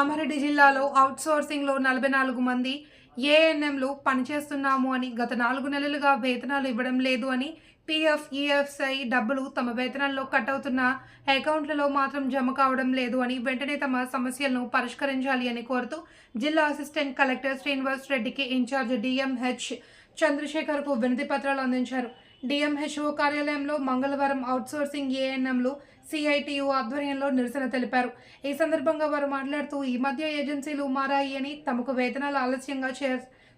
కామారెడ్డి జిల్లాలో అవుట్సోర్సింగ్లో నలభై నాలుగు మంది ఏఎన్ఎంలు పనిచేస్తున్నాము అని గత నాలుగు నెలలుగా వేతనాలు ఇవ్వడం లేదు అని పిఎఫ్ ఈఎఫ్ఐ డబ్బులు తమ వేతనాల్లో కట్ అవుతున్న అకౌంట్లలో మాత్రం జమ కావడం లేదు అని వెంటనే తమ సమస్యలను పరిష్కరించాలి అని కోరుతూ జిల్లా అసిస్టెంట్ కలెక్టర్ శ్రీనివాస్ రెడ్డికి ఇన్ఛార్జ్ డిఎంహెచ్ చంద్రశేఖర్కు వినతి పత్రాలు అందించారు. డిఎంహెచ్ఓ కార్యాలయంలో మంగళవారం అవుట్సోర్సింగ్ ఏఎన్ఎంలు సిఐటియు ఆధ్వర్యంలో నిరసన తెలిపారు. ఈ సందర్భంగా వారు మాట్లాడుతూ ఈ మధ్య ఏజెన్సీలు మారాయి అని తమకు వేతనాలు ఆలస్యంగా చే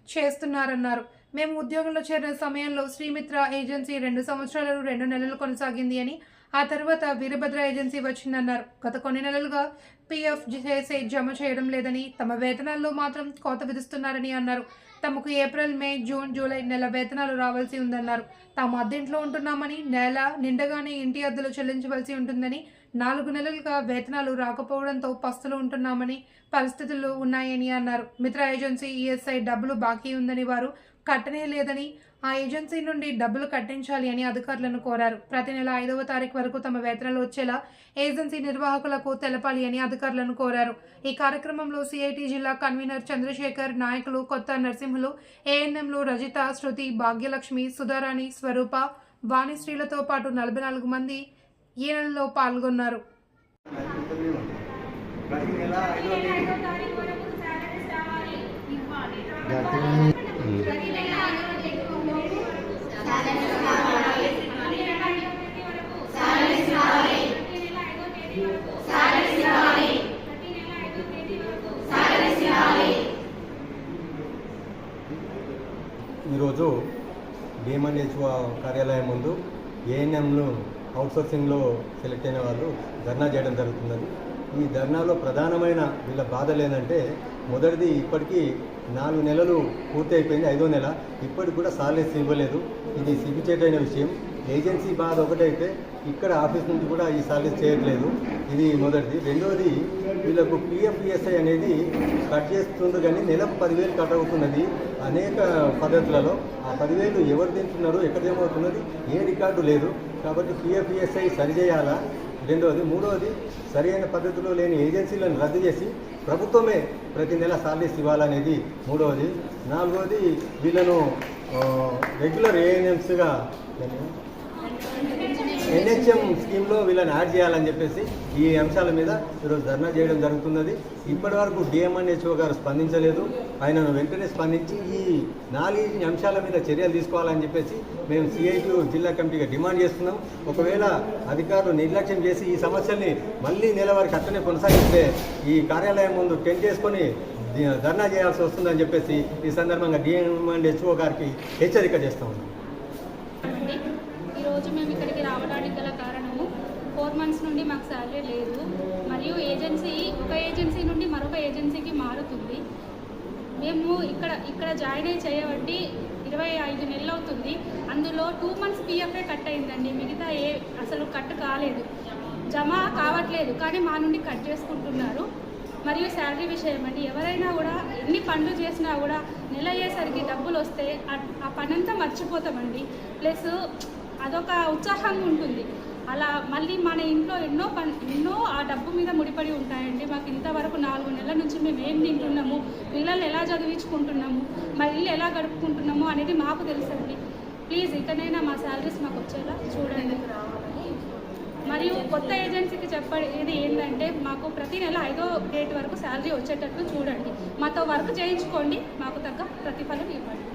చేస్తున్నారన్నారు. మేము ఉద్యోగంలో చేరిన సమయంలో శ్రీమిత్ర ఏజెన్సీ రెండు సంవత్సరాలు రెండు నెలలు కొనసాగింది అని ఆ తర్వాత వీరభద్ర ఏజెన్సీ వచ్చిందన్నారు. గత కొన్ని నెలలుగా పీఎఫ్ చేసే జమ చేయడం లేదని తమ వేతనాల్లో మాత్రం కోత విధిస్తున్నారని అన్నారు. తమకు ఏప్రిల్ మే జూన్ జూలై నెల వేతనాలు రావాల్సి ఉందన్నారు. తాము అద్దెంట్లో ఉంటున్నామని నెల నిండగానే ఇంటి అద్దెలు చెల్లించవలసి ఉంటుందని నాలుగు నెలలుగా వేతనాలు రాకపోవడంతో పస్తులు ఉంటున్నామని పరిస్థితులు ఉన్నాయని అన్నారు. మిత్ర ఏజెన్సీ ఈఎస్ఐ డబ్బులు బాకీ ఉందని వారు కట్టనే లేదని ఆ ఏజెన్సీ నుండి డబ్బులు కట్టించాలి అని అధికారులను కోరారు. ప్రతి నెల ఐదవ తారీఖు వరకు తమ వేతనాలు వచ్చేలా ఏజెన్సీ నిర్వాహకులకు తెలపాలి అని అధికారులను కోరారు. ఈ కార్యక్రమంలో సిఐటి జిల్లా కన్వీనర్ చంద్రశేఖర్ నాయకులు కొత్త నరసింహులు ఏఎన్ఎంలు రజిత శృతి భాగ్యలక్ష్మి సుధారాణి స్వరూప వాణిశ్రీలతో పాటు నలభై నాలుగు మంది ఈ నెలలో పాల్గొన్నారు. ప్రతి నెల ఈరోజు డిఎంఎన్హెచ్ఓ కార్యాలయం ముందు ఏఎన్ఎంలు అవుట్సోర్సింగ్లో సెలెక్ట్ అయిన వాళ్ళు ధర్నా చేయడం జరుగుతున్నది ఈ ధర్నాలో ప్రధానమైన వీళ్ళ బాధలు ఏంటంటే మొదటిది ఇప్పటికీ నాలుగు నెలలు పూర్తి అయిపోయింది ఐదో నెల. ఇప్పటికి కూడా సాలరీస్ ఇవ్వలేదు. ఇది సిగ్గుచేటైన విషయం. ఏజెన్సీ బాధ ఒకటైతే ఇక్కడ ఆఫీస్ నుంచి కూడా ఈ సాలరీస్ చేయట్లేదు. ఇది మొదటిది. రెండోది వీళ్ళకు పిఎఫ్ఈఎస్ఐ అనేది కట్ చేస్తుంది కానీ నెలకు పదివేలు కట్ అవుతున్నది అనేక పద్ధతులలో. ఆ పదివేలు ఎవరు తింటున్నారు ఎక్కడ ఏమవుతున్నది ఏ రికార్డు లేదు. కాబట్టి పిఎఫ్ఈఎస్ఐ సరిచేయాలా రెండవది మూడవది సరైన పద్ధతిలో లేని ఏజెన్సీలను రద్దు చేసి ప్రభుత్వమే ప్రతి నెల సాలరీస్ ఇవ్వాలనేది మూడవది నాలుగవది వీళ్ళను రెగ్యులర్ ఏఎన్ఎంస్గా ఎన్హెచ్ఎం స్కీమ్లో వీళ్ళని యాడ్ చేయాలని చెప్పేసి ఈ అంశాల మీద ఈరోజు ధర్నా చేయడం జరుగుతున్నది. ఇప్పటి వరకు డిఎంఎన్హెచ్ఓ గారు స్పందించలేదు. ఆయనను వెంటనే స్పందించి ఈ నాలుగు అంశాల మీద చర్యలు తీసుకోవాలని చెప్పేసి మేము సిఐటి జిల్లా కమిటీగా డిమాండ్ చేస్తున్నాం. ఒకవేళ అధికారులు నిర్లక్ష్యం చేసి ఈ సమస్యల్ని మళ్ళీ నెల వరకు అట్టనే కొనసాగిస్తే ఈ కార్యాలయం ముందు టెంట్ చేసుకొని ధర్నా చేయాల్సి వస్తుందని చెప్పేసి ఈ సందర్భంగా డిఎంఎన్హెచ్ఓ గారికి హెచ్చరిక చేస్తా ఉన్నాం. మేము ఇక్కడికి రావడానికి గల కారణము ఫోర్ మంత్స్ నుండి మాకు శాలరీ లేదు. మరియు ఏజెన్సీ ఒక ఏజెన్సీ నుండి మరొక ఏజెన్సీకి మారుతుంది. మేము ఇక్కడ ఇక్కడ జాయిన్ అయ్యి చేయబట్టి ఇరవై ఐదు నెలలు అవుతుంది. అందులో టూ మంత్స్ పిఎఫ్ఏ కట్ అయిందండి. మిగతా ఏ అసలు కట్ కాలేదు. జమ కావట్లేదు కానీ మా నుండి కట్ చేసుకుంటున్నారు. మరియు శాలరీ విషయం అండి. ఎవరైనా కూడా ఎన్ని పనులు చేసినా కూడా నెల అయ్యేసరికి డబ్బులు వస్తే ఆ- ఆ పనంతా మర్చిపోతామండి. ప్లస్ అదొక ఉత్సాహంగా ఉంటుంది. అలా మళ్ళీ మన ఇంట్లో ఎన్నో పని ఎన్నో ఆ డబ్బు మీద ముడిపడి ఉంటాయండి. మాకు ఇంతవరకు నాలుగు నెలల నుంచి మేము ఏం తింటున్నాము? పిల్లల్ని ఎలా చదివించుకుంటున్నాము? మా ఇల్లు ఎలా గడుపుకుంటున్నాము అనేది మాకు తెలుసండి. ప్లీజ్ ఇకనైనా మా శాలరీస్ మాకు వచ్చేలా చూడండి. మరియు కొత్త ఏజెన్సీకి చెప్పేది ఏంటంటే మాకు ప్రతి నెల ఐదో డేట్ వరకు శాలరీ వచ్చేటట్లు చూడండి. మాతో వర్క్ చేయించుకోండి. మాకు తగ్గ ప్రతిఫలం ఇవ్వండి.